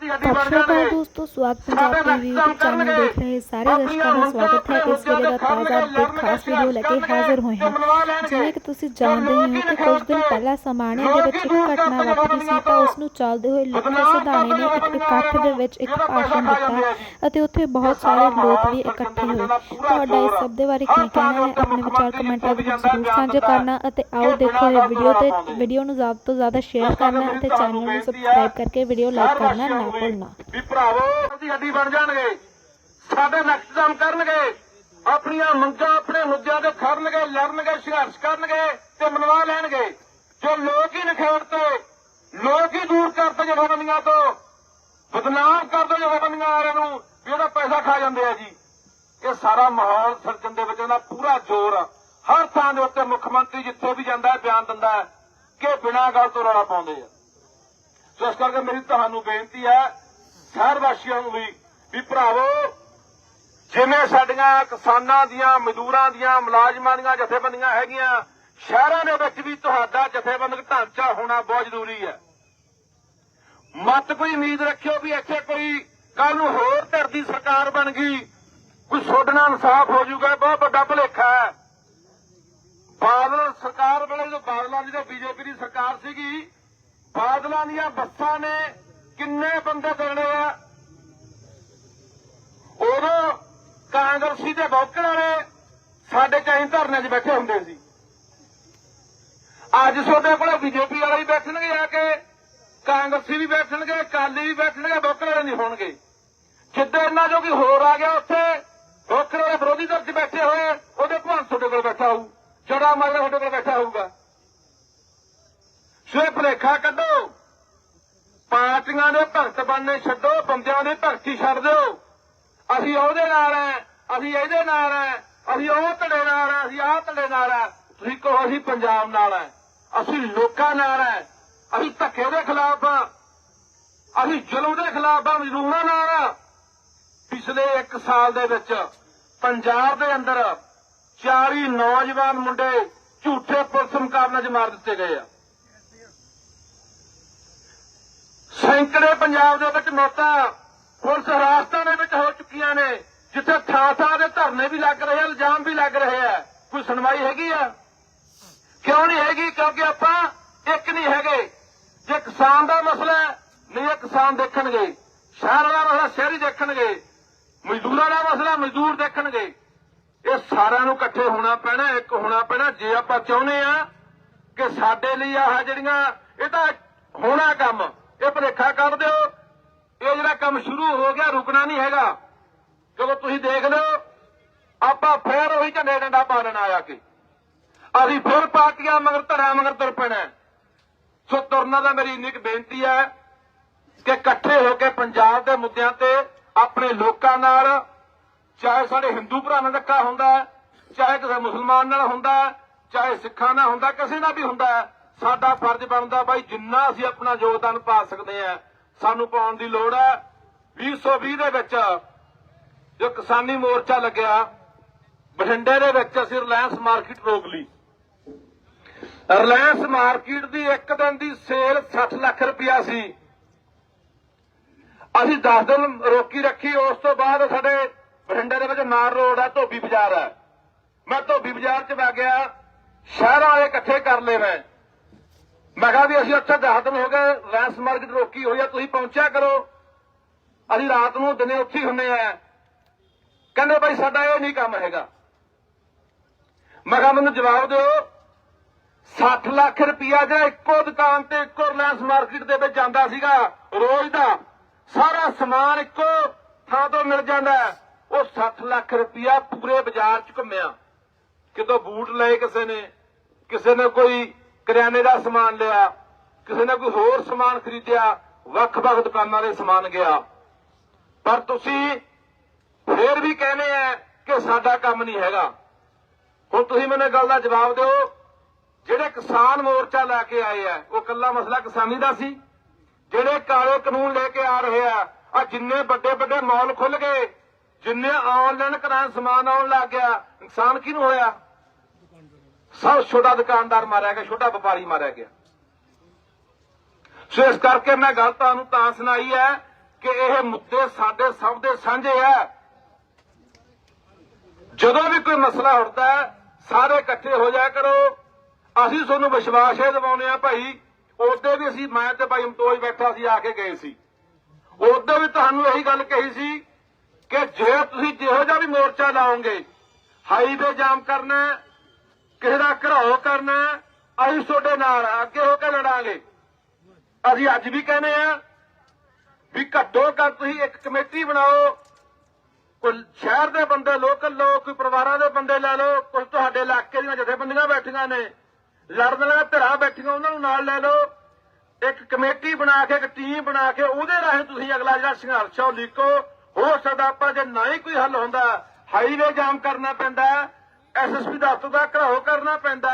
ਸਤਿ ਸ਼੍ਰੀ ਅਕਾਲ ਦੋਸਤੋ ਸਵਾਗਤ ਪੰਜਾਬ ਟੀਵੀ YouTube ਚੈਨਲ ਦੇਖ ਰਹੇ ਸਾਰੇ ਦਰਸ਼ਕਾਂ ਦਾ ਸਵਾਗਤ ਹੈ। ਇਸ ਵੇਲੇ ਦਾ ਤਾਜ਼ਾ ਅਪਡੇਟ ਖਾਸ ਵੀਡੀਓ ਲੈ ਕੇ ਹਾਜ਼ਰ ਹੋਏ ਹਾਂ। ਜਿਵੇਂ ਕਿ ਤੁਸੀਂ ਜਾਣਦੇ ਹੀ ਹੋ ਕਿ ਕੁਝ ਦਿਨ ਪਹਿਲਾਂ ਸਮਾਣਿਆ ਦੇ ਵਿੱਚ ਇੱਕ ਘਟਨਾ ਵਾਪਰੀ ਸੀ ਤਾਂ ਉਸ ਨੂੰ ਚੱਲਦੇ ਹੋਏ ਲੱਖੇ ਸਿਧਾਣੇ ਨੇ ਇੱਕ ਇਕੱਠ ਦੇ ਵਿੱਚ ਇੱਕ ਭਾਸ਼ਣ ਦਿੱਤਾ ਅਤੇ ਉੱਥੇ ਬਹੁਤ ਸਾਰੇ ਲੋਕ ਵੀ ਇਕੱਠੇ ਹੋਏ। ਤੁਹਾਡਾ ਇਸ ਸਭ ਦੇ ਬਾਰੇ ਕੀ ਕਹਿਣਾ ਹੈ? ਆਪਣੇ ਵਿਚਾਰ ਕਮੈਂਟਾਂ ਦੇ ਵਿੱਚ ਜ਼ਰੂਰ ਸਾਂਝਾ ਕਰਨਾ ਅਤੇ ਆਓ ਦੇਖੋ ਇਹ ਵੀਡੀਓ ਤੇ ਵੀਡੀਓ ਨੂੰ ਜ਼ਿਆਦਾ ਤੋਂ ਜ਼ਿਆਦਾ ਸ਼ੇਅਰ ਕਰਨਾ ਅਤੇ ਚੈਨਲ ਨੂੰ ਸਬਸਕ੍ਰਾਈਬ ਕਰਕੇ ਵੀਡੀਓ ਲਾਈਕ ਕਰਨਾ ਨਾ ਭੁੱਲਣਾ। ਵੀ ਭਰਾਵੋ ਅਸੀਂ ਹੱਡੀ ਬਣ ਜਾਣਗੇ। ਸਾਡੇ ਨਕਸ਼ ਕੰਮ ਕਰਨਗੇ। ਆਪਣੀਆਂ ਮੰਗਾਂ ਆਪਣੇ ਮੁੱਦਿਆਂ ਤੇ ਖੜਨਗੇ ਲੜਨਗੇ ਸੰਘਰਸ਼ ਕਰਨਗੇ ਤੇ ਮਨਵਾ ਲੈਣਗੇ। ਜੋ ਲੋਕ ਹੀ ਨਖੇੜਤੇ ਲੋਕ ਹੀ ਦੂਰ ਕਰਦੇ ਜਥੇਬੰਦੀਆਂ ਤੋਂ ਬਦਨਾਮ ਕਰਦੇ ਜਥੇਬੰਦੀਆਂ ਵਾਲਿਆਂ ਨੂੰ ਵੀ ਉਹਦਾ ਪੈਸਾ ਖਾ ਜਾਂਦੇ ਆ ਜੀ। ਇਹ ਸਾਰਾ ਮਾਹੌਲ ਸਿਰਜਣ ਦੇ ਵਿੱਚ ਉਹਦਾ ਪੂਰਾ ਜ਼ੋਰ ਆ। ਹਰ ਥਾਂ ਦੇ ਉੱਤੇ ਮੁੱਖ ਮੰਤਰੀ ਜਿੱਥੇ ਵੀ ਜਾਂਦਾ ਹੈ ਬਿਆਨ ਦਿੰਦਾ ਹੈ ਕਿ ਬਿਨਾਂ ਗੱਲ ਤੋਂ ਰੌਲਾ ਪਾਉਂਦੇ ਆ। ਸੋ ਇਸ ਕਰਕੇ ਮੇਰੀ ਤੁਹਾਨੂੰ ਬੇਨਤੀ ਹੈ, ਸ਼ਹਿਰ ਵਾਸੀਆਂ ਨੂੰ ਵੀ ਵੀ ਭਰਾਵੋ, ਜਿਵੇਂ ਸਾਡੀਆਂ ਕਿਸਾਨਾਂ ਦੀਆਂ, ਮਜ਼ਦੂਰਾਂ ਦੀਆਂ, ਮੁਲਾਜ਼ਮਾਂ ਦੀਆਂ ਜਥੇਬੰਦੀਆਂ ਹੈਗੀਆਂ, ਸ਼ਹਿਰਾਂ ਦੇ ਵਿੱਚ ਵੀ ਤੁਹਾਡਾ ਜਥੇਬੰਦਕ ਢਾਂਚਾ ਹੋਣਾ ਬਹੁਤ ਜ਼ਰੂਰੀ ਹੈ। ਮਤ ਕੋਈ ਉਮੀਦ ਰੱਖਿਓ ਵੀ ਇੱਥੇ ਕੋਈ ਕੱਲ ਨੂੰ ਹੋਰ ਧਿਰ ਦੀ ਸਰਕਾਰ ਬਣ ਗਈ, ਕੋਈ ਨਾਲ ਇਨਸਾਫ ਹੋ ਜਾਊਗਾ ਬਹੁਤ ਵੱਡਾ ਭੁਲੇਖਾ ਹੈ। ਬਾਦਲ ਸਰਕਾਰ ਵੇਲੇ ਜਦੋਂ ਬਾਦਲਾਂ ਦੀ ਤੇ ਬੀਜੇਪੀ ਦੀ ਸਰਕਾਰ ਸੀਗੀ ਬਾਦਲਾਂ ਦੀਆਂ ਬੱਸਾਂ ਨੇ ਕਿੰਨੇ ਬੰਦੇ ਦੇਣੇ ਆ? ਉਦੋਂ ਕਾਂਗਰਸੀ ਦੇ ਬੌਕਰ ਵਾਲੇ ਸਾਡੇ ਚਾਹੀਂ ਧਰਨੇ 'ਚ ਬੈਠੇ ਹੁੰਦੇ ਸੀ। ਅੱਜ ਤੁਹਾਡੇ ਕੋਲ ਬੀਜੇਪੀ ਵਾਲੇ ਵੀ ਬੈਠਣਗੇ ਆ ਕੇ, ਕਾਂਗਰਸੀ ਵੀ ਬੈਠਣਗੇ, ਅਕਾਲੀ ਵੀ ਬੈਠਣਗੇ ਬੌਕਰ ਵਾਲੇ ਨਹੀਂ ਹੋਣਗੇ। ਜਿੱਦਾਂ ਇਹਨਾਂ ਜੋ ਕੋਈ ਹੋਰ ਆ ਗਿਆ ਉੱਥੇ ਬੌਕਰ ਵਾਲੇ ਵਿਰੋਧੀ ਧਿਰ 'ਚ ਬੈਠੇ ਹੋਏ, ਉਹਦੇ ਭਾਂ ਤੁਹਾਡੇ ਕੋਲ ਬੈਠਾ ਹੋਊ ਜੜਾ ਮਗਰ ਤੁਹਾਡੇ ਕੋਲ ਬੈਠਾ ਹੋਊਗਾ। ਸੋ ਭਲੇਖਾ ਕੱਢੋ। ਪਾਰਟੀਆਂ ਦੇ ਭਗਤ ਬਣਨੇ ਛੱਡੋ, ਬੰਦਿਆਂ ਦੀ ਭਗਤੀ ਛੱਡ ਦਿਓ। ਅਸੀਂ ਉਹਦੇ ਨਾਲ ਐ, ਅਸੀਂ ਇਹਦੇ ਨਾਲ ਐ, ਅਸੀਂ ਉਹ ਧੜੇ ਨਾਲ ਐ, ਅਸੀਂ ਆਹ ਧੜੇ ਨਾਲ ਐ। ਤੁਸੀਂ ਕਹੋ ਅਸੀਂ ਪੰਜਾਬ ਨਾਲ ਐ, ਅਸੀਂ ਲੋਕਾਂ ਨਾਲ ਐ, ਅਸੀਂ ਧੱਕੇ ਦੇ ਖਿਲਾਫ ਆ। ਅਸੀਂ ਜ਼ੁਲਮ ਦੇ ਖਿਲਾਫ ਆ ਮਜ਼ਲੂਮਾਂ ਨਾਲ ਆ। ਪਿਛਲੇ 1 ਸਾਲ ਦੇ ਵਿੱਚ ਪੰਜਾਬ ਦੇ ਅੰਦਰ 40 ਨੌਜਵਾਨ ਮੁੰਡੇ ਝੂਠੇ ਪੁਲਿਸ ਮੁਕਾਬਲੇ 'ਚ ਮਾਰ ਦਿੱਤੇ ਗਏ ਆ। ਸੈਂਕੜੇ ਪੰਜਾਬ ਦੇ ਵਿੱਚ ਮੌਤਾਂ ਪੁਲਿਸ ਹਿਰਾਸਤਾਂ ਦੇ ਵਿੱਚ ਹੋ ਚੁੱਕੀਆਂ ਨੇ, ਜਿੱਥੇ ਥਾਂ ਥਾਂ ਦੇ ਧਰਨੇ ਵੀ ਲੱਗ ਰਹੇ ਆ, ਇਲਜ਼ਾਮ ਵੀ ਲੱਗ ਰਹੇ ਆ। ਕੋਈ ਸੁਣਵਾਈ ਹੈਗੀ ਆ? ਕਿਉਂ ਨਹੀਂ ਹੈਗੀ? ਕਿਉਂਕਿ ਆਪਾਂ ਇੱਕ ਨਹੀਂ ਹੈਗੇ। ਜੇ ਕਿਸਾਨ ਦਾ ਮਸਲਾ ਨਹੀਂ ਇਹ ਕਿਸਾਨ ਦੇਖਣਗੇ। ਸ਼ਹਿਰ ਦਾ ਮਸਲਾ, ਸ਼ਹਿਰੀ ਦੇਖਣਗੇ। ਮਜ਼ਦੂਰਾਂ ਦਾ ਮਸਲਾ, ਮਜ਼ਦੂਰ ਦੇਖਣਗੇ। ਇਹ ਸਾਰਿਆਂ ਨੂੰ ਇਕੱਠੇ ਹੋਣਾ ਪੈਣਾ, ਇੱਕ ਹੋਣਾ ਪੈਣਾ। ਜੇ ਆਪਾਂ ਚਾਹੁੰਦੇ ਆ ਕਿ ਸਾਡੇ ਲਈ ਆਹ ਜਿਹੜੀਆਂ, ਇਹ ਤਾਂ ਹੋਣਾ ਕੰਮ। ਇਹ ਭਲੇਖਾ ਕਰ ਦਿਓ। ਇਹ ਜਿਹੜਾ ਕੰਮ ਸ਼ੁਰੂ ਹੋ ਗਿਆ, ਰੁਕਣਾ ਨਹੀਂ ਹੈਗਾ। ਜਦੋਂ ਤੁਸੀਂ ਦੇਖ ਲਿਓ, ਆਪਾਂ ਫੇਰ ਉਹੀ ਝੰਡੇ ਡੰਡਾ ਪਾ ਲੈਣਾ ਆ ਕੇ। ਅਸੀਂ ਫਿਰ ਪਾਰਟੀਆਂ ਮਗਰ ਧੜਾ ਮਗਰ ਤੁਰ ਪੈਣਾ ਸੋ ਤੁਰਨਾ ਦਾ ਮੇਰੀ ਇੰਨੀ ਕੁ ਬੇਨਤੀ ਹੈ ਕਿ ਇਕੱਠੇ ਹੋ ਕੇ ਪੰਜਾਬ ਦੇ ਮੁੱਦਿਆਂ ਤੇ ਆਪਣੇ ਲੋਕਾਂ ਨਾਲ, ਚਾਹੇ ਸਾਡੇ ਹਿੰਦੂ ਭਰਾ ਨਾਲ ਧੱਕਾ ਹੁੰਦਾ ਚਾਹੇ ਕਿਸੇ ਮੁਸਲਮਾਨ ਨਾਲ ਹੁੰਦਾ ਚਾਹੇ ਸਿੱਖਾਂ ਨਾਲ ਹੁੰਦਾ ਕਿਸੇ ਨਾਲ ਵੀ ਹੁੰਦਾ ਸਾਡਾ ਫਰਜ਼ ਬਣਦਾ ਬਾਈ ਜਿੰਨਾ ਅਸੀਂ ਆਪਣਾ ਯੋਗਦਾਨ ਪਾ ਸਕਦੇ ਆ ਸਾਨੂੰ ਪਾਉਣ ਦੀ ਲੋੜ ਹੈ। 2020 ਦੇ ਵਿੱਚ ਜੋ ਕਿਸਾਨੀ ਮੋਰਚਾ ਲੱਗਿਆ, ਬਠਿੰਡੇ ਦੇ ਵਿੱਚ ਅਸੀਂ ਰਿਲਾਇੰਸ ਮਾਰਕੀਟ ਰੋਕ ਲਈ। ਰਿਲਾਇੰਸ ਮਾਰਕੀਟ ਦੀ ਇੱਕ ਦਿਨ ਦੀ ਸੇਲ 60 ਲੱਖ ਰੁਪਇਆ ਸੀ। ਅਸੀਂ 10 ਦਿਨ ਰੋਕੀ ਰੱਖੀ, ਉਸ ਤੋਂ ਬਾਅਦ ਸਾਡੇ ਬਠਿੰਡੇ ਦੇ ਵਿੱਚ ਨਾਰ ਰੋਡ ਹੈ, ਧੋਬੀ ਬਾਜ਼ਾਰ ਹੈ। ਮੈਂ ਧੋਬੀ ਬਾਜ਼ਾਰ 'ਚ ਵਗ ਗਿਆ, ਸ਼ਹਿਰਾਂ ਵਾਲੇ ਇਕੱਠੇ ਕਰ ਲਏ ਮੈਂ। ਮੈਂ ਕਿਹਾ ਵੀ ਅਸੀਂ ਉੱਥੇ 10 ਦਿਨ ਹੋ ਗਏ ਰਿਲਾਇੰਸ ਮਾਰਕੀਟ ਰੋਕੀ ਹੋਈ ਆ, ਤੁਸੀਂ ਪਹੁੰਚਿਆ ਕਰੋ। ਅਸੀਂ ਰਾਤ ਨੂੰ ਦਿਨੇ ਉੱਥੇ ਹੁੰਨੇ ਆ। ਕਹਿੰਦੇ ਭਾਈ ਸਾਡਾ ਇਹ ਨਹੀਂ ਕੰਮ ਹੈਗਾ। ਮੈਂ ਕਿਹਾ ਮੈਨੂੰ ਜਵਾਬ ਦਿਓ 60 ਲੱਖ ਰੁਪਇਆ ਜਿਹੜਾ ਇੱਕੋ ਦੁਕਾਨ ਤੇ ਇੱਕੋ ਰਿਲਾਇੰਸ ਮਾਰਕੀਟ ਦੇ ਵਿੱਚ ਜਾਂਦਾ ਸੀਗਾ, ਰੋਜ਼ ਦਾ, ਸਾਰਾ ਸਮਾਨ ਇੱਕੋ ਥਾਂ ਤੋਂ ਮਿਲ ਜਾਂਦਾ। ਉਹ 60 ਲੱਖ ਰੁਪਇਆ ਪੂਰੇ ਬਾਜ਼ਾਰ 'ਚ ਘੁੰਮਿਆ। ਕਿਤੋਂ ਬੂਟ ਲਏ ਕਿਸੇ ਨੇ ਕਿਸੇ ਨੇ ਕੋਈ ਕਰਿਆਨੇ ਦਾ ਸਮਾਨ ਲਿਆ, ਕਿਸੇ ਨੇ ਕੋਈ ਹੋਰ ਸਮਾਨ ਖਰੀਦਿਆ, ਵੱਖ-ਵੱਖ ਦੁਕਾਨਾਂ ਦੇ ਸਮਾਨ ਗਿਆ। ਪਰ ਤੁਸੀਂ ਫੇਰ ਵੀ ਕਹਿੰਦੇ ਆ ਕਿ ਸਾਡਾ ਕੰਮ ਨਹੀਂ ਹੈਗਾ। ਹੁਣ ਤੁਸੀਂ ਮੈਨੂੰ ਗੱਲ ਦਾ ਜਵਾਬ ਦਿਓ, ਜਿਹੜੇ ਕਿਸਾਨ ਮੋਰਚਾ ਲੈ ਕੇ ਆਏ ਆ, ਉਹ ਕੱਲਾ ਮਸਲਾ ਕਿਸਾਨੀ ਦਾ ਸੀ? ਜਿਹੜੇ ਕਾਲੇ ਕਾਨੂੰਨ ਲੈ ਕੇ ਆ ਰਹੇ ਆ ਆ ਜਿੰਨੇ ਵੱਡੇ ਵੱਡੇ ਮਾਲ ਖੁੱਲ ਗਏ, ਜਿੰਨੇ ਆਨਲਾਈਨ ਕਰਾਂ ਸਮਾਨ ਆਉਣ ਲੱਗ ਗਿਆ, ਨੁਕਸਾਨ ਕਿਹਨੂੰ ਹੋਇਆ? ਸਭ ਛੋਟਾ ਦੁਕਾਨਦਾਰ ਮਾਰਿਆ ਗਿਆ, ਛੋਟਾ ਵਪਾਰੀ ਮਾਰਿਆ ਗਿਆ। ਸੋ ਇਸ ਕਰਕੇ ਮੈਂ ਗੱਲ ਤੁਹਾਨੂੰ ਤਾਂ ਸੁਣਾਈ ਹੈ ਕਿ ਇਹ ਮੁੱਦੇ ਸਾਡੇ ਸਭ ਦੇ ਸਾਂਝੇ ਆ। ਜਦੋਂ ਵੀ ਕੋਈ ਮਸਲਾ ਉੱਠਦਾ ਸਾਰੇ ਇਕੱਠੇ ਹੋ ਜਾਇਆ ਕਰੋ। ਅਸੀਂ ਤੁਹਾਨੂੰ ਵਿਸ਼ਵਾਸ ਇਹ ਦਿਵਾਉਂਦੇ ਆ ਭਾਈ ਉਦੋਂ ਵੀ ਅਸੀਂ, ਮੈਂ ਤੇ ਭਾਈ ਅਮਤੋਜ ਬੈਠਾ ਸੀ, ਆ ਕੇ ਗਏ ਸੀ। ਉਦੋਂ ਵੀ ਤੁਹਾਨੂੰ ਇਹੀ ਗੱਲ ਕਹੀ ਸੀ ਕਿ ਜੇ ਤੁਸੀਂ ਜਿਹੋ ਜਿਹਾ ਵੀ ਮੋਰਚਾ ਲਾਓਗੇ ਹਾਈਵੇ ਜਾਮ ਕਰਨਾ ਕਿਸੇ ਦਾ ਘਰਾਓ ਕਰਨਾ ਅਸੀਂ ਤੁਹਾਡੇ ਨਾਲ ਅੱਗੇ ਹੋ ਕੇ ਲੜਾਂਗੇ। ਅਸੀਂ ਅੱਜ ਵੀ ਕਹਿੰਦੇ ਆ ਵੀ ਘੱਟੋ ਘੱਟ ਤੁਸੀਂ ਇੱਕ ਕਮੇਟੀ ਬਣਾਓ। ਕੋਈ ਸ਼ਹਿਰ ਦੇ ਬੰਦੇ ਲੋਕਲ ਲੋਕ, ਕੋਈ ਪਰਿਵਾਰਾਂ ਦੇ ਬੰਦੇ ਲੈ ਲਓ। ਕੁਝ ਤੁਹਾਡੇ ਇਲਾਕੇ ਦੀਆਂ ਜਥੇਬੰਦੀਆਂ ਬੈਠੀਆਂ ਨੇ। ਲੜਨ ਵਾਲੀਆਂ ਧਿਰਾਂ ਬੈਠੀਆਂ, ਉਹਨਾਂ ਨੂੰ ਨਾਲ ਲੈ ਲਓ। ਇੱਕ ਕਮੇਟੀ ਬਣਾ ਕੇ, ਇੱਕ ਟੀਮ ਬਣਾ ਕੇ, ਉਹਦੇ ਰਾਹੀਂ ਤੁਸੀਂ ਅਗਲਾ ਜਿਹੜਾ ਸੰਘਰਸ਼ ਆ ਉਹ ਲੀਕੋ। ਹੋ ਸਕਦਾ ਆਪਾਂ ਜੇ ਨਾ ਹੀ ਕੋਈ ਹੱਲ ਹੁੰਦਾ ਹਾਈਵੇ ਜਾਮ ਕਰਨਾ ਪੈਂਦਾ। ਐਸਐਸਪੀ ਦਫ਼ਤਰ ਦਾ ਘਰਾਓ ਕਰਨਾ ਪੈਂਦਾ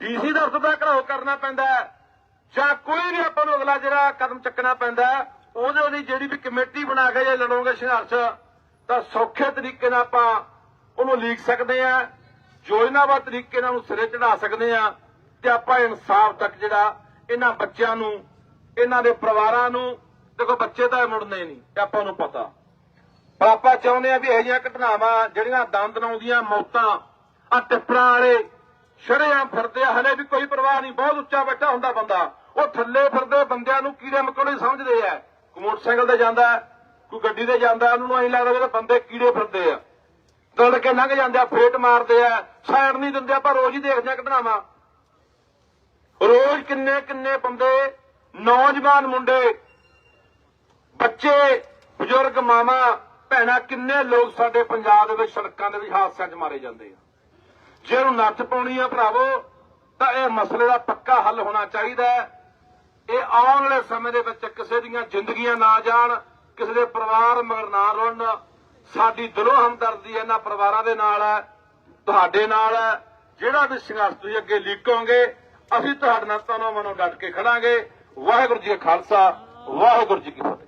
ਡੀਸੀ ਦਫ਼ਤਰ ਦਾ ਘਰਾਓ ਕਰਨਾ ਪੈਂਦਾ ਜਾਂ ਕੋਈ ਵੀ ਆਪਾਂ ਨੂੰ ਅਗਲਾ ਜਿਹੜਾ ਕਦਮ ਚੱਕਣਾ ਪੈਂਦਾ ਉਹਦੇ ਲਈ ਜਿਹੜੀ ਵੀ ਕਮੇਟੀ ਬਣਾ ਕੇ ਜੇ ਲੜੋਗੇ ਸੰਘਰਸ਼, ਤਾਂ ਸੌਖੇ ਤਰੀਕੇ ਨਾਲ ਆਪਾਂ ਉਹਨੂੰ ਲੀਕ ਸਕਦੇ ਆ ਯੋਜਨਾਬੱਧ ਤਰੀਕੇ ਨਾਲ ਉਹਨੂੰ ਸਿਰੇ ਚੜਾ ਸਕਦੇ ਆ ਤੇ ਆਪਾਂ ਇਨਸਾਫ ਤੱਕ ਜਿਹੜਾ ਇਹਨਾਂ ਬੱਚਿਆਂ ਨੂੰ, ਇਹਨਾਂ ਦੇ ਪਰਿਵਾਰਾਂ ਨੂੰ, ਦੇਖੋ ਬੱਚੇ ਤਾਂ ਮੁੜਨੇ ਨਹੀਂ, ਇਹ ਆਪਾਂ ਨੂੰ ਪਤਾ। ਪਰ ਆਪਾਂ ਚਾਹੁੰਦੇ ਆ ਵੀ ਇਹੋ ਜਿਹੀਆਂ ਘਟਨਾਵਾਂ ਜਿਹੜੀਆਂ ਦੰਦ ਨਾਉਂਦੀਆਂ ਮੌਤਾਂ ਆ ਟਿੱਪਰਾਂ ਵਾਲੇ ਸ਼ਰੇਆਮ ਫਿਰਦੇ ਆ। ਹਲੇ ਵੀ ਕੋਈ ਪਰਵਾਹ ਨਹੀਂ। ਬਹੁਤ ਉੱਚਾ ਬੈਠਾ ਹੁੰਦਾ ਬੰਦਾ। ਉਹ ਥੱਲੇ ਫਿਰਦੇ ਬੰਦਿਆਂ ਨੂੰ ਕੀੜੇ ਮਕੌੜੇ ਸਮਝਦੇ ਆ। ਕੋਈ ਮੋਟਰਸਾਈਕਲ ਤੇ ਜਾਂਦਾ, ਕੋਈ ਗੱਡੀ ਤੇ ਜਾਂਦਾ, ਉਹਨੂੰ ਐਂ ਲੱਗਦਾ ਕਿ ਬੰਦੇ ਕੀੜੇ ਫਿਰਦੇ ਆ। ਦੌੜ ਕੇ ਲੰਘ ਜਾਂਦੇ ਆ, ਫੇਟ ਮਾਰਦੇ ਆ। ਸਾਈਡ ਨਹੀਂ ਦਿੰਦੇ, ਆਪਾਂ ਰੋਜ਼ ਹੀ ਦੇਖਦੇ ਆ ਘਟਨਾਵਾਂ। ਰੋਜ਼ ਕਿੰਨੇ ਕਿੰਨੇ ਬੰਦੇ, ਨੌਜਵਾਨ ਮੁੰਡੇ, ਬੱਚੇ, ਬਜ਼ੁਰਗ ਮਾਮਾ ਭੈਣਾਂ, ਕਿੰਨੇ ਲੋਕ ਸਾਡੇ ਪੰਜਾਬ ਦੇ ਵਿੱਚ ਸੜਕਾਂ ਦੇ ਵਿੱਚ ਹਾਦਸਿਆਂ 'ਚ ਮਾਰੇ ਜਾਂਦੇ ਆ। ਜੇ ਉਹਨੂੰ ਨੱਥ ਪਾਉਣੀ ਆ ਭਰਾਵੋ, ਤਾਂ ਇਹ ਮਸਲੇ ਦਾ ਪੱਕਾ ਹੱਲ ਹੋਣਾ ਚਾਹੀਦਾ ਹੈ। ਇਹ ਆਉਣ ਵਾਲੇ ਸਮੇਂ ਦੇ ਵਿੱਚ ਕਿਸੇ ਦੀਆਂ ਜ਼ਿੰਦਗੀਆਂ ਨਾ ਜਾਣ, ਕਿਸੇ ਦੇ ਪਰਿਵਾਰ ਮਗਰ ਨਾ ਰੁਲਣ ਸਾਡੀ ਦਿਲੋਂ ਹਮਦਰਦੀ ਇਹਨਾਂ ਪਰਿਵਾਰਾਂ ਦੇ ਨਾਲ ਹੈ, ਤੁਹਾਡੇ ਨਾਲ ਹੈ। ਜਿਹੜਾ ਵੀ ਸੰਘਰਸ਼ ਤੁਸੀਂ ਅੱਗੇ ਲੀਕੋਗੇ, ਅਸੀਂ ਤੁਹਾਡੇ ਨਾਲ ਤਨੋਂ ਮਨੋਂ ਡਟ ਕੇ ਖੜਾਂਗੇ। ਵਾਹਿਗੁਰੂ ਜੀ ਕਾ ਖਾਲਸਾ, ਵਾਹਿਗੁਰੂ ਜੀ ਕੀ ਫਤਿਹ।